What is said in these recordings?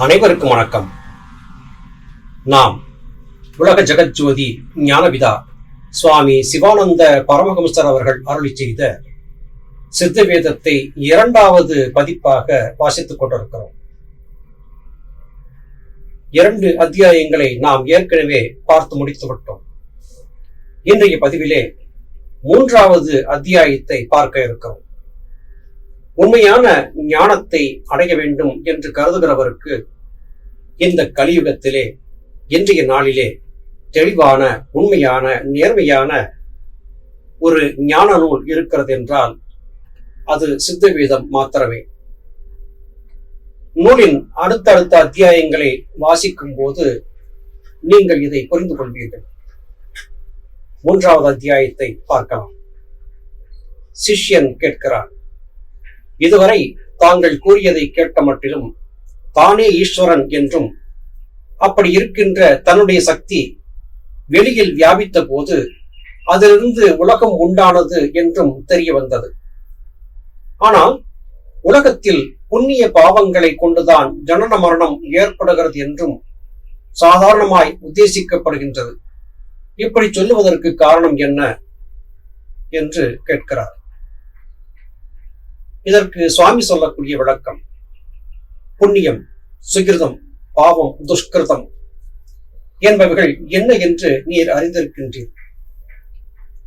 அனைவருக்கும் வணக்கம். நாம் உலக ஜெகஜோதி ஞானவிதா சுவாமி சிவானந்த பரமஹம்சர் அவர்கள் அருளி செய்த சித்த வேதத்தை இரண்டாவது பதிப்பாக வாசித்துக் கொண்டிருக்கிறோம். இரண்டு அத்தியாயங்களை நாம் ஏற்கனவே பார்த்து முடித்து விட்டோம். இன்றைய பதிவிலே மூன்றாவது அத்தியாயத்தை பார்க்க இருக்கிறோம். உண்மையான ஞானத்தை அடைய வேண்டும் என்று கருதுகிறவருக்கு இந்த கலியுகத்திலே இன்றைய நாளிலே தெளிவான உண்மையான நேர்மையான ஒரு ஞான நூல் இருக்கிறது என்றால் அது சித்தவேதம் மாத்திரமே. நூலின் அடுத்தடுத்த அத்தியாயங்களை வாசிக்கும் போது நீங்கள் இதை புரிந்து கொள்வீர்கள். மூன்றாவது அத்தியாயத்தை பார்க்கலாம். சிஷ்யன் கேட்கிறான் இதுவரை தாங்கள் கூறியதை கேட்ட மட்டிலும் தானே ஈஸ்வரன் என்றும் அப்படி இருக்கின்ற தன்னுடைய சக்தி வெளியில் வியாபித்த போது அதிலிருந்து உலகம் உண்டானது என்றும் தெரிய வந்தது. ஆனால் உலகத்தில் புண்ணிய பாவங்களை கொண்டுதான் ஜனன மரணம் ஏற்படுகிறது என்றும் சாதாரணமாய் உத்தேசிக்கப்படுகின்றது. இப்படி சொல்லுவதற்கு காரணம் என்ன? என்று கேட்கிறார். இதற்கு சுவாமி சொல்லக்கூடிய விளக்கம். புண்ணியம் சுகிருதம் பாவம் துஷ்கிருதம் என்பவைகள் என்ன என்று நீர் அறிந்திருக்கின்றீர்.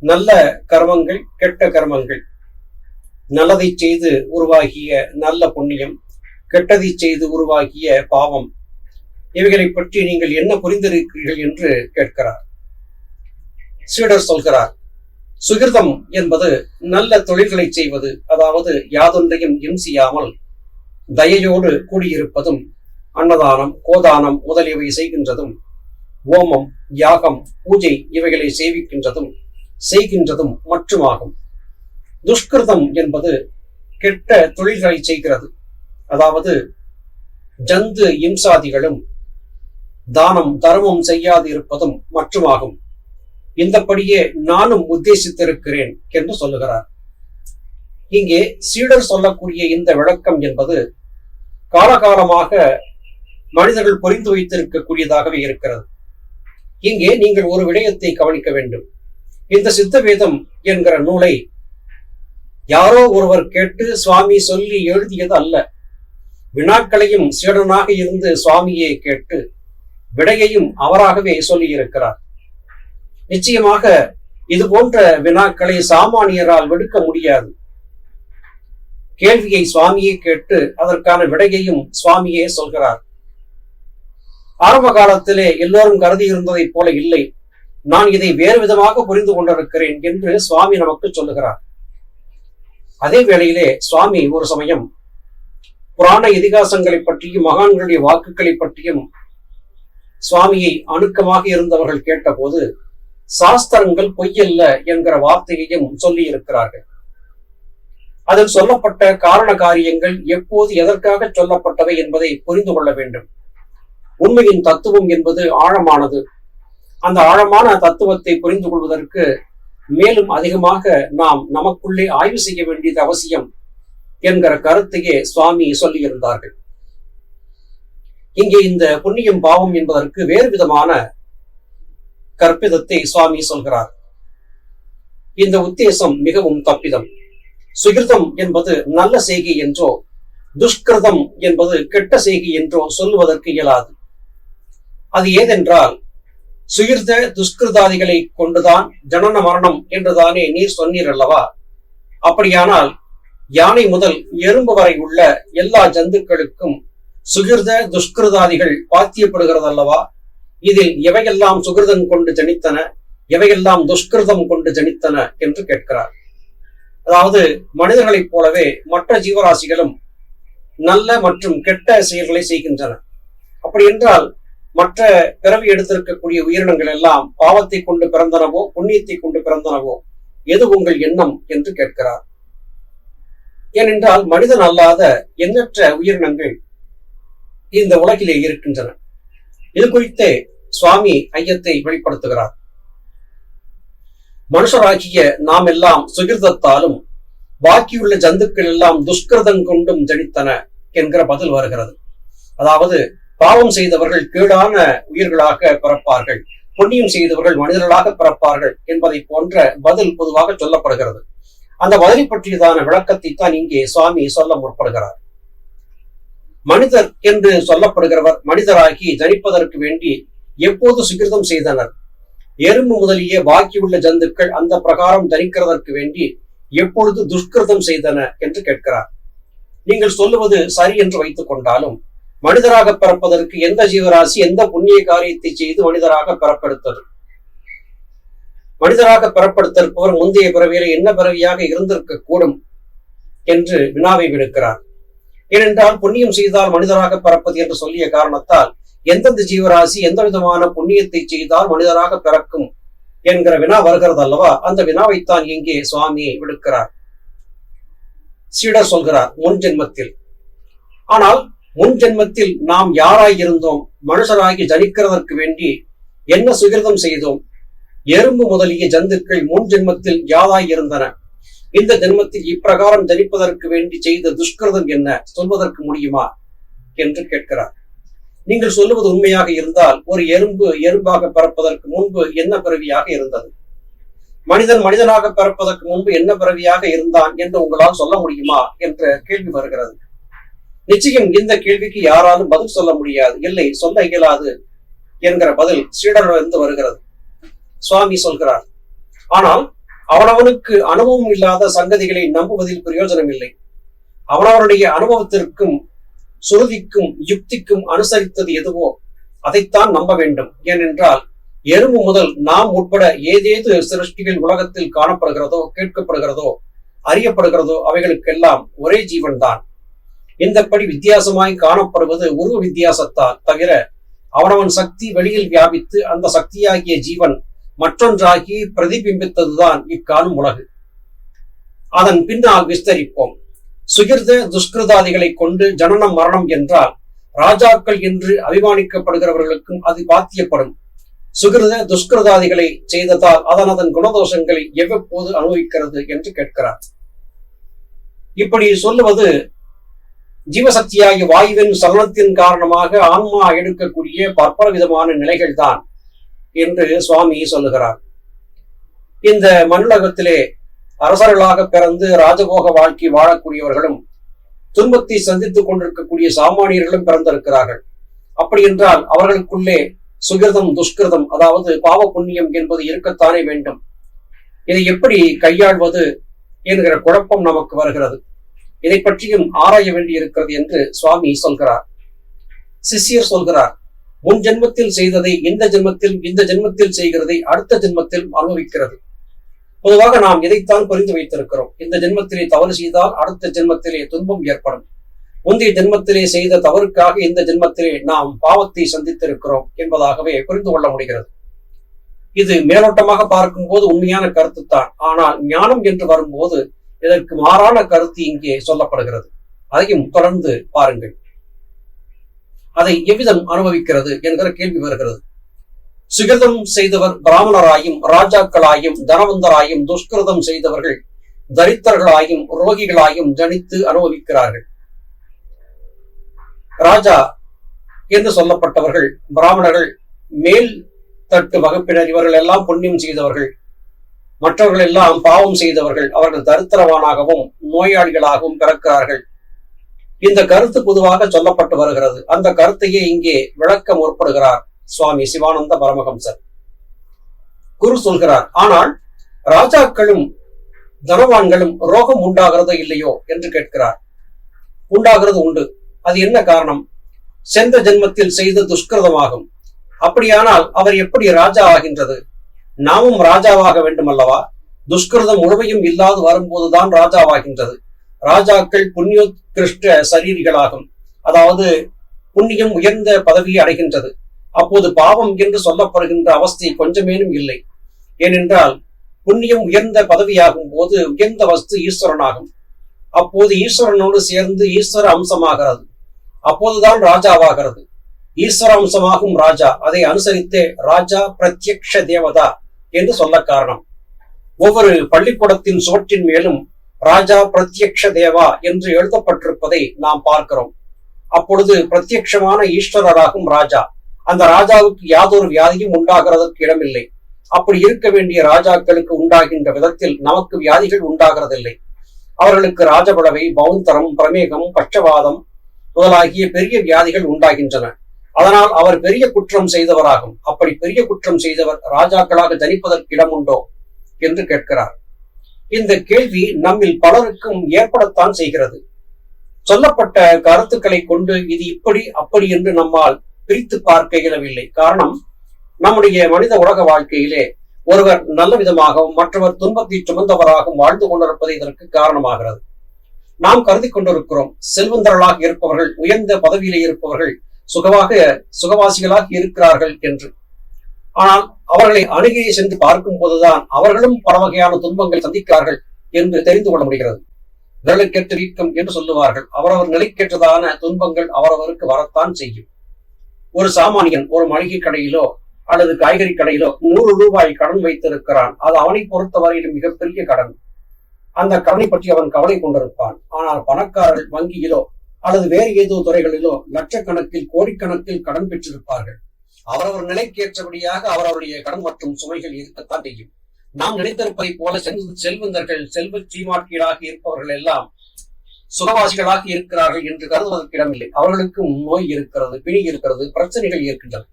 நல்ல கர்மங்கள் கெட்ட கர்மங்கள். நல்லதை செய்து உருவாகிய நல்ல புண்ணியம் கெட்டதை செய்து உருவாகிய பாவம். இவைகளை பற்றி நீங்கள் என்ன புரிந்திருக்கிறீர்கள் என்று கேட்கிறார். சீடர் சொல்கிறார் சுகிருதம் என்பது நல்ல தொழில்களை செய்வது அதாவது யாதொன்றையும் இம்சியாமல் தயையோடு கூடியிருப்பதும் அன்னதானம் கோதானம் முதலியவை செய்கின்றதும் ஓமம் யாகம் பூஜை இவைகளை சேவிக்கின்றதும் செய்கின்றதும் மட்டுமாகும். துஷ்கிருதம் என்பது கெட்ட தொழில்களை செய்கிறது. அதாவது ஜந்து இம்சாதிகளும் தானம் தர்மம் செய்யாது இருப்பதும் மட்டுமாகும். இந்தபடியே நானும் உத்தேசித்திருக்கிறேன் என்று சொல்லுகிறார். இங்கே சீடர் சொல்லக்கூடிய இந்த விளக்கம் என்பது காலகாலமாக மனிதர்கள் புரிந்து வைத்திருக்கக்கூடியதாகவே இருக்கிறது. இங்கே நீங்கள் ஒரு விடயத்தை கவனிக்க வேண்டும். இந்த சித்த வேதம் என்கிற நூலை யாரோ ஒருவர் கேட்டு சுவாமி சொல்லி எழுதியது அல்ல. வினாக்களையும் சீடனாக இருந்து சுவாமியை கேட்டு விடையையும் அவராகவே சொல்லியிருக்கிறார். நிச்சயமாக இது போன்ற வினாக்களை சாமானியரால் விடுக்க முடியாது. கேள்வியை சுவாமியே கேட்டு அதற்கான விடையையும் சுவாமியே சொல்கிறார். ஆரம்ப காலத்திலே எல்லோரும் கருதி இருந்ததைப் போல இல்லை. நான் இதை வேறு விதமாக புரிந்து கொண்டிருக்கிறேன் என்று சுவாமி நமக்கு சொல்லுகிறார். அதே வேளையிலே சுவாமி ஒரு சமயம் புராண இதிகாசங்களை பற்றியும் மகான்களுடைய வாக்குகளை பற்றியும் சுவாமியை அணுக்கமாக இருந்தவர்கள் கேட்டபோது சாஸ்திரங்கள் பொய்யல்ல என்கிற வார்த்தையையும் சொல்லி இருக்கிறார்கள் அதில் சொல்லப்பட்ட காரண காரியங்கள் எப்போது எதற்காக சொல்லப்பட்டவை என்பதை புரிந்து கொள்ள வேண்டும். உண்மையின் தத்துவம் என்பது ஆழமானது. அந்த ஆழமான தத்துவத்தை புரிந்து கொள்வதற்கு மேலும் அதிகமாக நாம் நமக்குள்ளே ஆய்வு செய்ய வேண்டியது அவசியம் என்கிற கருத்தையே சுவாமி சொல்லியிருந்தார்கள். இங்கே இந்த புண்ணியம் பாவம் என்பதற்கு வேறு விதமான கற்பிதத்தை சுவாமி சொல்கிறார். இந்த உத்தேசம் மிகவும் தப்பிதம். சுகிருதம் என்பது நல்ல செய்கை என்றோ துஷ்கிருதம் என்பது கெட்ட செய்கை என்றோ சொல்லுவதற்கு இயலாது. அது ஏதென்றால் சுகிர்த துஷ்கிருதாதிகளை கொண்டுதான் ஜனன மரணம் என்றுதானே நீர் சொன்னீர் அல்லவா? அப்படியானால் யானை முதல் எறும்பு வரை உள்ள எல்லா ஜந்துக்களுக்கும் சுகிர்த துஷ்கிருதாதிகள் பாத்தியப்படுகிறதல்லவா? இதில் எவையெல்லாம் சுகிருதம் கொண்டு ஜனித்தன எவையெல்லாம் துஷ்கிருதம் கொண்டு ஜனித்தன என்று கேட்கிறார். அதாவது மனிதர்களைப் போலவே மற்ற ஜீவராசிகளும் நல்ல மற்றும் கெட்ட செயல்களை செய்கின்றன. அப்படி என்றால் மற்ற பிறவி எடுத்திருக்கக்கூடிய உயிரினங்கள் எல்லாம் பாவத்தை கொண்டு பிறந்தனவோ புண்ணியத்தை கொண்டு பிறந்தனவோ எது உங்கள் எண்ணம் என்று கேட்கிறார். ஏனென்றால் மனிதன் அல்லாத எண்ணற்ற உயிரினங்கள் இந்த உலகிலே இருக்கின்றன. இது குறித்தே சுவாமி ஐயத்தை வெளிப்படுத்துகிறார். மனுஷராகிய நாம் எல்லாம் சுகிர்தத்தாலும் பாக்கியுள்ள ஜந்துக்கள் எல்லாம் துஷ்கிருதம் கொண்டும் ஜனித்தன என்கிற பதில் வருகிறது. அதாவது பாவம் செய்தவர்கள் கீழான உயிர்களாக பிறப்பார்கள் புண்ணியம் செய்தவர்கள் மனிதர்களாக பிறப்பார்கள் என்பதை போன்ற பதில் பொதுவாக சொல்லப்படுகிறது. அந்த பதிலை பற்றியதான விளக்கத்தை தான் இங்கே சுவாமி சொல்ல முற்படுகிறார். மனிதர் என்று சொல்லப்படுகிறவர் மனிதராகி ஜனிப்பதற்கு வேண்டி எப்போது சுகிருதம் செய்தனர்? எறும்பு முதலிய பாக்கியுள்ள ஜந்துக்கள் அந்த பிரகாரம் ஜனிக்கிறதற்கு வேண்டி எப்பொழுது துஷ்கிருதம் செய்தன என்று கேட்கிறார். நீங்கள் சொல்லுவது சரி என்று வைத்துக் கொண்டாலும் மனிதராக பிறப்பதற்கு எந்த ஜீவராசி எந்த புண்ணிய காரியத்தை செய்து மனிதராக பிறப்பெடுத்தது? மனிதராக பிறப்படுத்திருப்பவர் முந்தைய பிறவியில என்ன பிறவியாக இருந்திருக்க கூடும் என்று வினாவை விடுக்கிறார். ஏனென்றால் புண்ணியம் செய்தால் மனிதராக பிறப்பது என்று சொல்லிய காரணத்தால் எந்தெந்த ஜீவராசி எந்த விதமான புண்ணியத்தை செய்தால் மனிதராக பிறக்கும் என்கிற வினா வருகிறது அல்லவா அந்த வினாவைத்தான் இங்கே சுவாமி விடுக்கிறார். சீடர் சொல்கிறார் முன் ஜென்மத்தில். ஆனால் முன் ஜென்மத்தில் நாம் யாராய் இருந்தோம் மனுஷராகி ஜனிக்கிறதற்கு வேண்டி என்ன சுகிருதம் செய்தோம்? எறும்பு முதலிய ஜந்துக்கள் முன் ஜென்மத்தில் யாராயிருந்தன? இந்த ஜென்மத்தில் இப்பிரகாரம் ஜனிப்பதற்கு வேண்டி செய்த துஷ்கிருதம் என்ன? சொல்வதற்கு முடியுமா? என்று கேட்கிறார். நீங்கள் சொல்லுவது உண்மையாக இருந்தால் ஒரு எறும்பு எறும்பாக பிறப்பதற்கு முன்பு என்ன பிறவியாக இருந்தது? மனிதன் மனிதனாக பிறப்பதற்கு முன்பு என்ன பிறவியாக இருந்தான் என்று உங்களால் சொல்ல முடியுமா? என்ற கேள்வி வருகிறது. நிச்சயம் இந்த கேள்விக்கு யாராலும் பதில் சொல்ல முடியாது. இல்லை சொல்ல இயலாது என்கிற பதில் சீடரிலிருந்து வருகிறது. சுவாமி சொல்கிறார். ஆனால் அவனவனுக்கு அனுபவம் இல்லாத சங்கதிகளை நம்புவதில் பிரயோஜனம் இல்லை அவனவனுடைய அனுபவத்திற்கும் சுருதிக்கும் யுக்திக்கும் அனுசரித்தது எதுவோ அதைத்தான் நம்ப வேண்டும். ஏனென்றால் எறும்பு முதல் நாம் உட்பட ஏதேது சிருஷ்டிகள் உலகத்தில் காணப்படுகிறதோ கேட்கப்படுகிறதோ அறியப்படுகிறதோ அவைகளுக்கெல்லாம் ஒரே ஜீவன் தான் இந்தப்படி வித்தியாசமாய் காணப்படுவது உருவ வித்தியாசத்தால் தவிர அவனவன் சக்தி வெளியில் வியாபித்து அந்த சக்தியாகிய ஜீவன் மற்றொன்றாகி பிரதிபிம்பித்ததுதான் இக்காணும் உலகு. அதன் பின்னால் விஸ்தரிப்போம். சுகிர்த துஷ்கிருதாதிகளை கொண்டு ஜனனம் மரணம் என்றால் ராஜாக்கள் என்று அபிமானிக்கப்படுகிறவர்களுக்கும் அது பாத்தியப்படும். சுகிருத துஷ்கிருதாதிகளை செய்ததால் அதன் அதன் குணதோஷங்களை எவ்வப்போது அனுபவிக்கிறது என்று கேட்கிறார். இப்படி சொல்லுவது ஜீவசக்தியாகிய வாயுவின் சலனத்தின் காரணமாக ஆன்மா எடுக்கக்கூடிய பற்பல விதமான நிலைகள் தான் என்று சுவாமி சொல்லுகிறார். இந்த மண்ணுலகத்திலே அரசர்களாக பிறந்து ராஜபோக வாழ்க்கை வாழக்கூடியவர்களும் துன்பத்தை சந்தித்துக் கொண்டிருக்கக்கூடிய சாமானியர்களும் பிறந்திருக்கிறார்கள். அப்படி என்றால் அவர்களுக்குள்ளே சுகிருதம் துஷ்கிருதம் அதாவது பாவ புண்ணியம் என்பது இருக்கத்தானே வேண்டும். இதை எப்படி கையாள்வது என்கிற குழப்பம் நமக்கு வருகிறது. இதை பற்றியும் ஆராய வேண்டி இருக்கிறது என்று சுவாமி சொல்கிறார். சிஷ்யர் சொல்கிறார் முன் ஜென்மத்தில் செய்ததை இந்த ஜென்மத்தில் இந்த ஜென்மத்தில் செய்கிறதை அடுத்த ஜென்மத்தில் அனுபவிக்கிறது. பொதுவாக நாம் இதைத்தான் புரிந்து வைத்திருக்கிறோம். இந்த ஜென்மத்திலே தவறு செய்தால் அடுத்த ஜென்மத்திலே துன்பம் ஏற்படும். முந்தைய ஜென்மத்திலே செய்த தவறுக்காக இந்த ஜென்மத்திலே நாம் பாவத்தை சந்தித்திருக்கிறோம் என்பதாகவே புரிந்து கொள்ள முடிகிறது. இது மேலோட்டமாக பார்க்கும்போது உண்மையான கருத்து தான் ஆனால் ஞானம் என்று வரும்போது இதற்கு மாறான கருத்து இங்கே சொல்லப்படுகிறது. அதையும் தொடர்ந்து பாருங்கள். அதை எவ்விதம் அனுபவிக்கிறது என்கிற கேள்வி வருகிறது. சுகிருதம் செய்தவர் பிராமணராயும் ராஜாக்களாயும் தனவந்தராயும் துஷ்கிருதம் செய்தவர்கள் தரித்திரர்களாயும் ரோகிகளாயும் ஜனித்து அனுபவிக்கிறார்கள். ராஜா என்று சொல்லப்பட்டவர்கள் பிராமணர்கள் மேல் தட்டு வகுப்பினர் இவர்கள் எல்லாம் புண்ணியம் செய்தவர்கள். மற்றவர்கள் எல்லாம் பாவம் செய்தவர்கள். அவர்கள் தரித்திரவானாகவும் நோயாளிகளாகவும் பிறக்கிறார்கள். இந்த கருத்து பொதுவாக சொல்லப்பட்டு வருகிறது. அந்த கருத்தையே இங்கே விளக்க முற்படுகிறார் சுவாமி சிவானந்த பரமஹம்சர். குரு சொல்கிறார் ஆனால் ராஜாக்களும் தனவான்களும் ரோகம் உண்டாகிறதோ இல்லையோ? என்று கேட்கிறார். உண்டாகிறது உண்டு. அது என்ன காரணம்? சென்ற ஜென்மத்தில் செய்த துஷ்கிருதமாகும். அப்படியானால் அவர் எப்படி ராஜா ஆகின்றது? நாமும் ராஜாவாக வேண்டும் அல்லவா துஷ்கிருதம் முழுமையும் இல்லாது வரும்போதுதான் ராஜாவாகின்றது. ராஜாக்கள் புண்ணியோத்கிருஷ்ட சரீரிகளாகும். அதாவது புண்ணியம் உயர்ந்த பதவியை அடைகின்றது. அப்போது பாவம் என்று சொல்லப்படுகின்ற அவஸ்தை கொஞ்சமேனும் இல்லை. ஏனென்றால் புண்ணியம் உயர்ந்த பதவியாகும் போது உயர்ந்த வஸ்து ஈஸ்வரனாகும். அப்போது ஈஸ்வரனோடு சேர்ந்து ஈஸ்வர அம்சமாகிறது. அப்போதுதான் ராஜாவாகிறது. ஈஸ்வர அம்சமாகும் ராஜா. அதை அனுசரித்தே ராஜா பிரத்யக்ஷ தேவதா என்று சொல்ல காரணம். ஒவ்வொரு பள்ளிக்கூடத்தின் சுவற்றின் மேலும் ராஜா பிரத்யக்ஷ தேவா என்று எழுதப்பட்டிருப்பதை நாம் பார்க்கிறோம். அப்பொழுது பிரத்யட்சமான ஈஸ்வரராகும் ராஜா. அந்த ராஜாவுக்கு யாதொரு வியாதியும் உண்டாகிறதற்கு இடமில்லை. அப்படி இருக்க வேண்டிய ராஜாக்களுக்கு உண்டாகின்ற விதத்தில் நமக்கு வியாதிகள் உண்டாகிறதில்லை. அவர்களுக்கு ராஜபடவை பௌந்தரம் பிரமேகம் பட்சவாதம் முதலாகிய பெரிய வியாதிகள் உண்டாகின்றன. அதனால் அவர் பெரிய குற்றம் செய்தவராகும். அப்படி பெரிய குற்றம் செய்தவர் ராஜாக்களாக ஜனிப்பதற்கு இடம் உண்டோ என்று கேட்கிறார். இந்த கேள்வி நம்மில் பலருக்கும் ஏற்படத்தான் செய்கிறது. சொல்லப்பட்ட கருத்துக்களை கொண்டு இது இப்படி அப்படி என்று நம்மால் பிரித்து பார்க்க இயலவில்லை. காரணம் நம்முடைய மனித உலக வாழ்க்கையிலே ஒருவர் நல்ல விதமாகவும் மற்றவர் துன்பத்தை சுமந்தவராகவும் வாழ்ந்து கொண்டிருப்பது இதற்கு காரணமாகிறது. நாம் கருதி கொண்டிருக்கிறோம் செல்வந்தர்களாக இருப்பவர்கள் உயர்ந்த பதவியிலே இருப்பவர்கள் சுகமாக சுகவாசிகளாக இருக்கிறார்கள் என்று. ஆனால் அவர்களை அணுகி சென்று பார்க்கும் போதுதான் அவர்களும் பல வகையான துன்பங்கள் சந்திக்கிறார்கள் என்று தெரிந்து கொள்ள முடிகிறது. விரலுக்கேற்ற வீக்கம் என்று சொல்லுவார்கள். அவரவர் நிலைக்கேற்றதான துன்பங்கள் அவரவருக்கு வரத்தான் செய்யும். ஒரு சாமானியன் ஒரு மளிகை கடையிலோ அல்லது காய்கறி கடையிலோ நூறு ரூபாய் கடன் வைத்திருக்கிறான். அது அவனை பொறுத்தவரையிலும் மிகப்பெரிய கடன். அந்த கடனை பற்றி அவன் கவலை கொண்டிருப்பான். ஆனால் பணக்காரர்கள் வங்கியிலோ அல்லது வேறு ஏதோ துறைகளிலோ லட்சக்கணக்கில் கோடிக்கணக்கில் கடன் பெற்றிருப்பார்கள். அவரவர் நிலைக்கேற்றபடியாக அவரவருடைய கடன் மற்றும் சுமைகள் இருக்கத்தான் செய்யும். நாம் நினைத்திருப்பதை போல செல்வந்தர்கள் செல்வ சீமாட்சியராக இருப்பவர்கள் எல்லாம் சுகவாசிகளாக இருக்கிறார்கள் என்று கருதுவதற்கு இடமில்லை. அவர்களுக்கும் நோய் இருக்கிறது பிணி இருக்கிறது பிரச்சனைகள் இருக்கின்றன.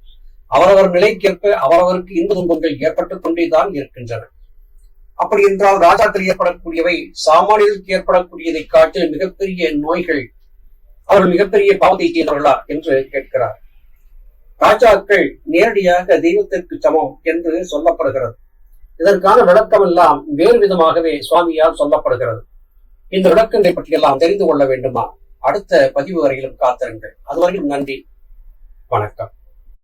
அவரவர் நிலைக்கேற்ப அவரவருக்கு இன்ப துன்பங்கள் ஏற்பட்டுக் கொண்டேதான் இருக்கின்றன. அப்படி என்றால் ராஜாக்கள் ஏற்படக்கூடியவை சாமானியருக்கு ஏற்படக்கூடியதை காட்டில் மிகப்பெரிய நோய்கள் அவர்கள் மிகப்பெரிய பாவத்தை செய்தவர்களா என்று கேட்கிறார். ராஜாக்கள் நேரடியாக தெய்வத்திற்கு சமம் என்று சொல்லப்படுகிறது. இதற்கான விளக்கம் எல்லாம் வேறு விதமாகவே சுவாமியால் சொல்லப்படுகிறது. இந்த விளக்கங்களை பற்றியெல்லாம் தெரிந்து கொள்ள வேண்டுமா? அடுத்த பதிவு வரையிலும் காத்திருங்கள். அதுவரையும் நன்றி. வணக்கம்.